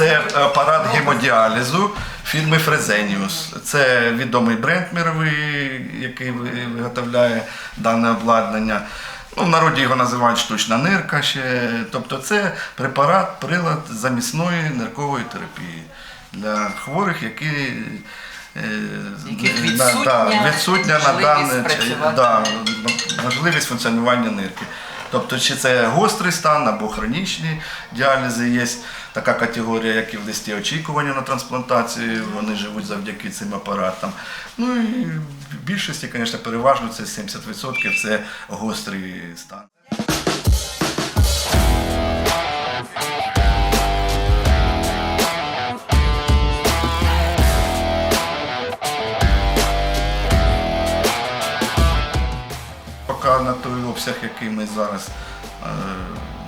Це апарат гемодіалізу фірми Фрезеніус. Це відомий бренд мировий, який виготовляє дане обладнання. Ну, в народі його називають штучна нирка ще. Тобто це препарат, прилад замісної ниркової терапії для хворих, які. е, Яких відсутня да, відсутня на дане да, можливість функціонування нирки. Тобто, чи це гострий стан або хронічні діалізи, є така категорія, як і в листі очікування на трансплантацію, вони живуть завдяки цим апаратам. Ну і в більшості, звісно, переважно це 70% це гострий стан. На той обсяг, який ми зараз е,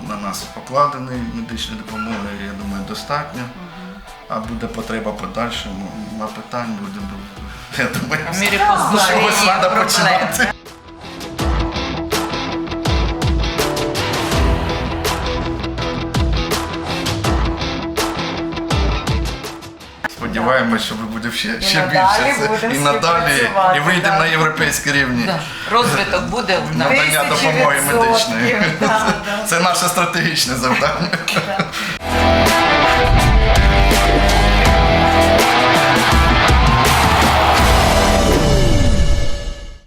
на нас покладений медичної допомоги, я думаю, достатньо. А буде потреба подальшому, на питань, будемо. Я думаю, що з чогось треба починати. Сподіваємось, що ми будемо ще, ще більше це, і надалі, і вийдемо на європейський рівні. Да. Розвиток буде в. Надання допомоги медичної. да, да. Це наше стратегічне завдання.